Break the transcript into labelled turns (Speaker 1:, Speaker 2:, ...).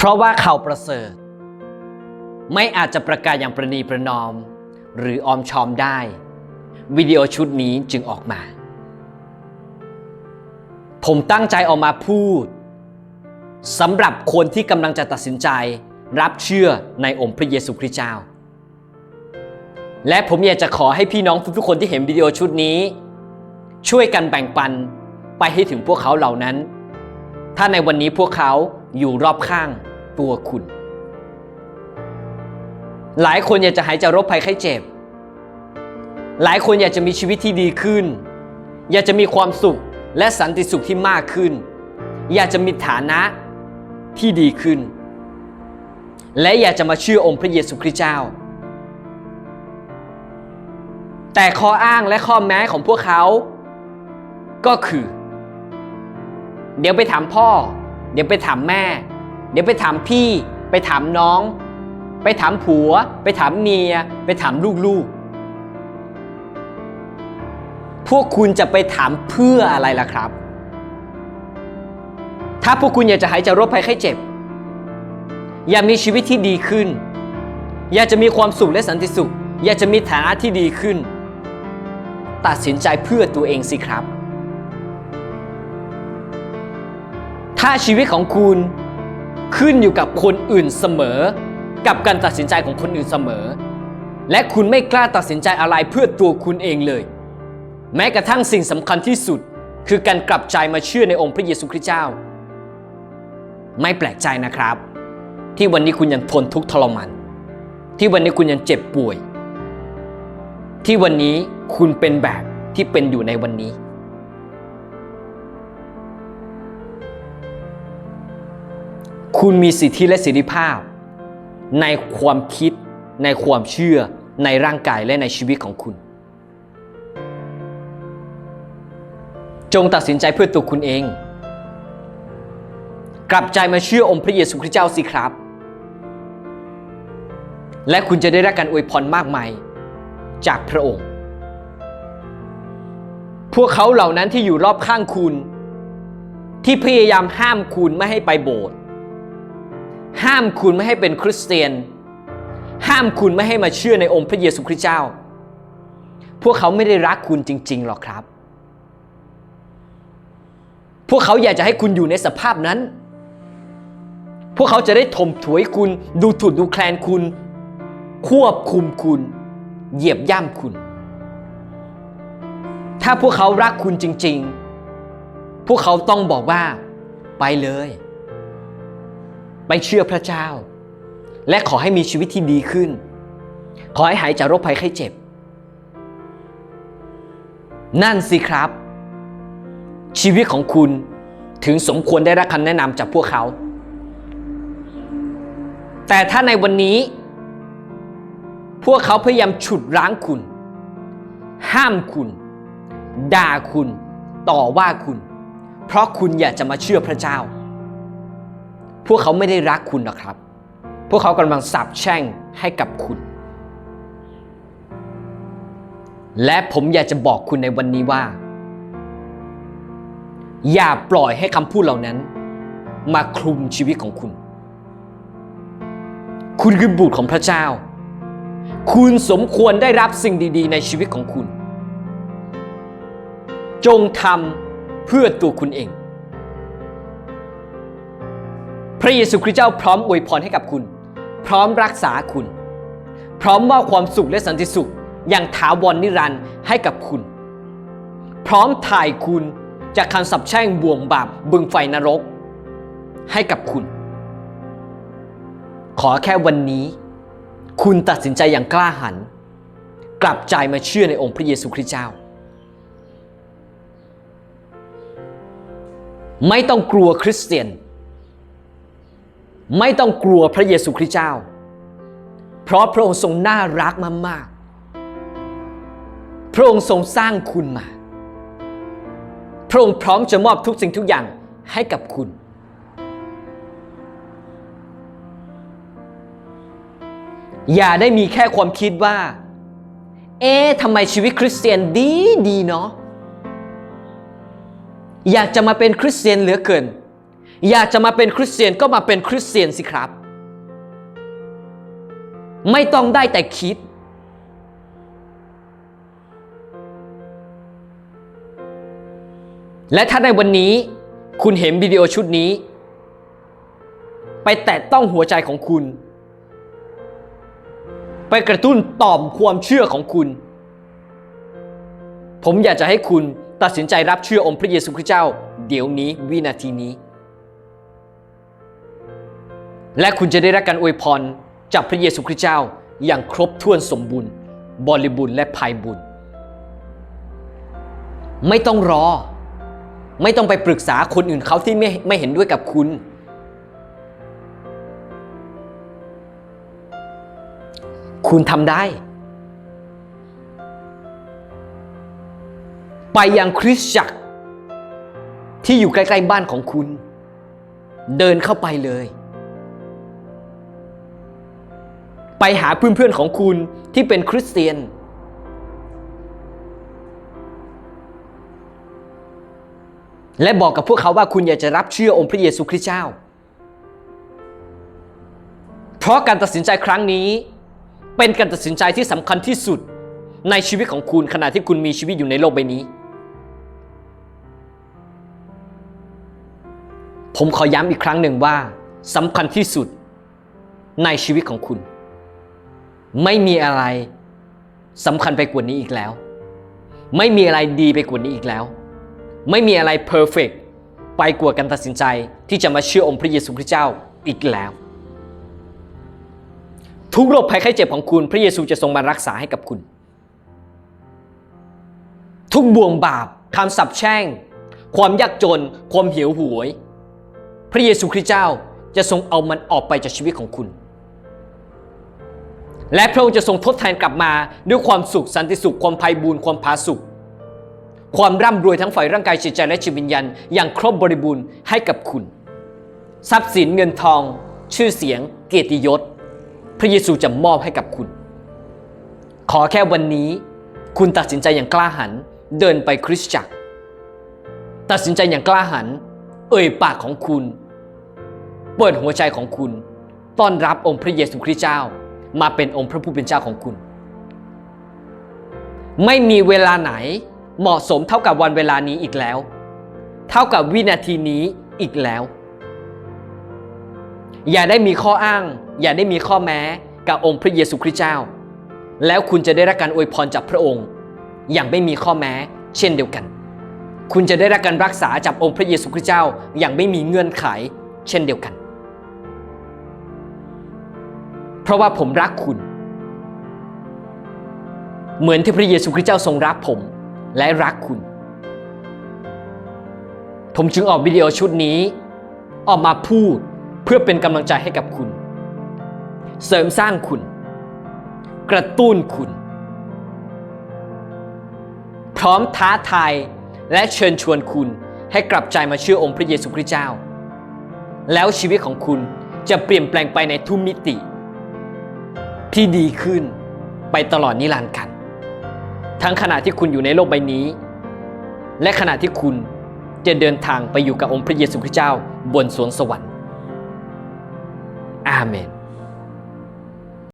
Speaker 1: เพราะว่าเขาประเสริฐ ไม่อาจจะประกาศอย่างประนีประนอม หรือออมชอมได้ วิดีโอชุดนี้จึงออกมา ผมตั้งใจออกมาพูดสำหรับคนที่กำลังจะตัดสินใจรับเชื่อในองค์พระเยซูคริสต์เจ้า และผมอยากจะขอให้พี่น้องทุกๆคนที่เห็นวิดีโอชุดนี้ ช่วยกันแบ่งปันไปให้ถึงพวกเขาเหล่านั้น ถ้าในวันนี้พวกเขาอยู่รอบข้าง ตัวคุณ หลายคนอยากจะหายจากโรคภัยไข้เจ็บ หลายคนอยากจะมีชีวิตที่ดีขึ้น อยากจะมีความสุขและสันติสุขที่มากขึ้น อยากจะมีฐานะที่ดีขึ้น และอยากจะมาเชื่อองค์พระเยซูคริสต์เจ้า แต่ข้ออ้างและข้อแม้ของพวกเขา ก็คือ เดี๋ยวไปถามพ่อ เดี๋ยวไปถามแม่ เดี๋ยวไปถามพี่ ไปถามน้อง ไปถามผัว ไปถามเมีย ไปถามลูกๆ พวกคุณจะไปถามเพื่ออะไรล่ะครับ ถ้าพวกคุณอยากจะหายจากโรคภัยไข้เจ็บ อยากมีชีวิตที่ดีขึ้น อยากจะมีความสุขและสันติสุข อยากจะมีฐานะที่ดีขึ้น ตัดสินใจเพื่อตัวเองสิครับ ถ้าชีวิตของคุณ ขึ้นอยู่กับคนอื่นเสมอ กับการตัดสินใจของคนอื่นเสมอ และคุณไม่กล้าตัดสินใจอะไรเพื่อตัวคุณเองเลย แม้กระทั่งสิ่งสำคัญที่สุด คือการกลับใจมาเชื่อในองค์พระเยซูคริสต์เจ้า ไม่แปลกใจนะครับ ที่วันนี้คุณยังทนทุกข์ทรมานที่วันนี้คุณยังเจ็บป่วย ที่วันนี้คุณเป็นแบบที่เป็นอยู่ในวันนี้ คุณมีสิทธิและเสรีภาพ ในความคิด ในความเชื่อ ในร่างกายและในชีวิตของคุณ จงตัดสินใจเพื่อตัวคุณเอง กลับใจมาเชื่อองค์พระเยซูคริสต์เจ้าสิครับ และคุณจะได้รับการอวยพรมากมายจากพระองค์ พวกเขาเหล่านั้นที่อยู่รอบข้างคุณ ที่พยายามห้ามคุณไม่ให้ไปโบสถ์ ห้ามคุณไม่ให้เป็นคริสเตียน ห้ามคุณไม่ให้มาเชื่อในองค์พระเยซูคริสต์เจ้า พวกเขาไม่ได้รักคุณจริง ๆ หรอกครับ พวกเขาอยากจะให้คุณอยู่ในสภาพนั้น พวกเขาจะได้ถมถวยคุณ ดูถูกดูแคลนคุณ ควบคุมคุณ เหยียบย่ำคุณ ถ้าพวกเขารักคุณจริง ๆ พวกเขาต้องบอกว่าไปเลย ไปเชื่อพระเจ้า และขอให้มีชีวิตที่ดีขึ้น ขอให้หายจากโรคภัยไข้เจ็บ นั่นสิครับ ชีวิตของคุณถึงสมควรได้รับคำแนะนำจากพวกเขา แต่ถ้าในวันนี้ พวกเขาพยายามฉุดรั้งคุณ ห้ามคุณ ด่าคุณ ต่อว่าคุณ เพราะคุณอยากจะมาเชื่อพระเจ้า พวกเขาไม่ได้รักคุณหรอกครับ พวกเขากำลังสาปแช่งให้กับคุณ และผมอยากจะบอกคุณในวันนี้ว่า อย่าปล่อยให้คำพูดเหล่านั้น มาคลุมชีวิตของคุณ คุณคือบุตรของพระเจ้า คุณสมควรได้รับสิ่งดี ๆ ในชีวิตของคุณ จงทำเพื่อตัวคุณเอง ระเยซูคริสต์เจ้าพร้อมอวยพรให้กับคุณ พร้อมรักษาคุณ พร้อมมอบความสุขและสันติสุข อย่างถาวรนนิรันดร์ให้กับคุณ พร้อมถ่ายคุณจากคำสับแช่งบ่วงบาปบึงไฟนรก ให้กับคุณ ขอแค่วันนี้ คุณตัดสินใจอย่างกล้าหาญกลับใจมาเชื่อในองค์พระเยซูคริสต์เจ้า ไม่ต้องกลัวคริสเตียน ไม่ต้องกลัวพระเยซูคริสต์เจ้า เพราะพระองค์ทรงน่ารักมากๆ พระองค์ทรงสร้างคุณมา พระองค์พร้อมจะมอบทุกสิ่งทุกอย่างให้กับคุณ อย่าได้มีแค่ความคิดว่า เอ๊ะทำไมชีวิตคริสเตียนดีดีเนาะ อยากจะมาเป็นคริสเตียนเหลือเกิน อยากจะมาเป็นคริสเตียนก็มาเป็นคริสเตียนสิครับ ไม่ต้องได้แต่คิด และถ้าในวันนี้คุณเห็นวิดีโอชุดนี้ ไปแตะต้องหัวใจของคุณ ไปกระตุ้นต่อมความเชื่อของคุณ ผมอยากจะให้คุณตัดสินใจรับเชื่อองค์พระเยซูคริสต์เจ้า เดี๋ยวนี้วินาทีนี้ และคุณจะได้รับการอวยพรจากพระเยซูคริสต์เจ้าอย่างครบถ้วนสมบูรณ์ บริบูรณ์และภัยบุญไม่ต้องรอ ไม่ต้องไปปรึกษาคนอื่นเขาที่ไม่ไม่เห็นด้วยกับคุณ คุณทำได้ ไปยังคริสตจักรที่อยู่ใกล้ ๆ บ้านของคุณ เดินเข้าไปเลย ไปหาเพื่อนๆของคุณที่เป็นคริสเตียน และบอกกับพวกเขาว่าคุณอยากจะรับเชื่อองค์พระเยซูคริสต์เจ้า เพราะการตัดสินใจครั้งนี้ เป็นการตัดสินใจที่สำคัญที่สุดในชีวิตของคุณขณะที่คุณมีชีวิตอยู่ในโลกใบนี้ ผมขอย้ำอีกครั้งหนึ่งว่าสำคัญที่สุดในชีวิตของคุณ ไม่มีอะไรสำคัญไปกว่านี้อีกแล้ว ไม่มีอะไรดีไปกว่านี้อีกแล้ว ไม่มีอะไรเพอร์เฟกไปกว่าการตัดสินใจที่จะมาเชื่อองค์พระเยซูคริสต์เจ้าอีกแล้ว ทุกโรคภัยไข้เจ็บของคุณ พระเยซูจะทรงมารักษาให้กับคุณ ทุกบ่วงบาปคำสาปแช่ง ความยากจน ความเหิวหวย พระเยซูคริสต์เจ้าจะทรงเอามันออกไปจากชีวิตของคุณ และพระองค์จะทรงทดแทนกลับมาด้วยความสุขสันติสุขความไพบูรณ์ความผาสุข ความร่ำรวยทั้งฝ่ายร่างกายจิตใจและจิตวิญญาณอย่างครบบริบูรณ์ให้กับคุณ ทรัพย์สินเงินทอง ชื่อเสียง เกียรติยศ พระเยซูจะมอบให้กับคุณ ขอแค่วันนี้ คุณตัดสินใจอย่างกล้าหาญเดินไปคริสตจักร ตัดสินใจอย่างกล้าหาญเอ่ยปากของคุณ เปิดหัวใจของคุณ ต้อนรับองค์พระเยซูคริสต์เจ้า มาเป็นองค์พระผู้เป็นเจ้าของคุณ ไม่มีเวลาไหนเหมาะสมเท่ากับวันเวลานี้อีกแล้ว เท่ากับวินาทีนี้อีกแล้ว อย่าได้มีข้ออ้าง อย่าได้มีข้อแม้กับองค์พระเยซูคริสต์เจ้า แล้วคุณจะได้รับการอวยพรจากพระองค์ อย่างไม่มีข้อแม้เช่นเดียวกัน คุณจะได้รับการรักษาจากองค์พระเยซูคริสต์เจ้าอย่างไม่มีเงื่อนไข เช่นเดียวกัน เพราะว่าผมรักคุณ เหมือนที่พระเยซูคริสต์เจ้าทรงรักผมและรักคุณ ผมจึงออกวิดีโอชุดนี้ ออกมาพูดเพื่อเป็นกำลังใจให้กับคุณ เสริมสร้างคุณ กระตุ้นคุณ พร้อมท้าทายและเชิญชวนคุณให้กลับใจมาเชื่อองค์พระเยซูคริสต์เจ้า แล้วชีวิตของคุณจะเปลี่ยนแปลงไปในทุกมิติ ที่ดีขึ้นไปตลอดนิรันดร์กัน ทั้งขณะที่คุณอยู่ในโลกใบนี้ และขณะที่คุณจะเดินทางไปอยู่กับองค์พระเยซูคริสต์เจ้าบนสวนสวรรค์ อาเมน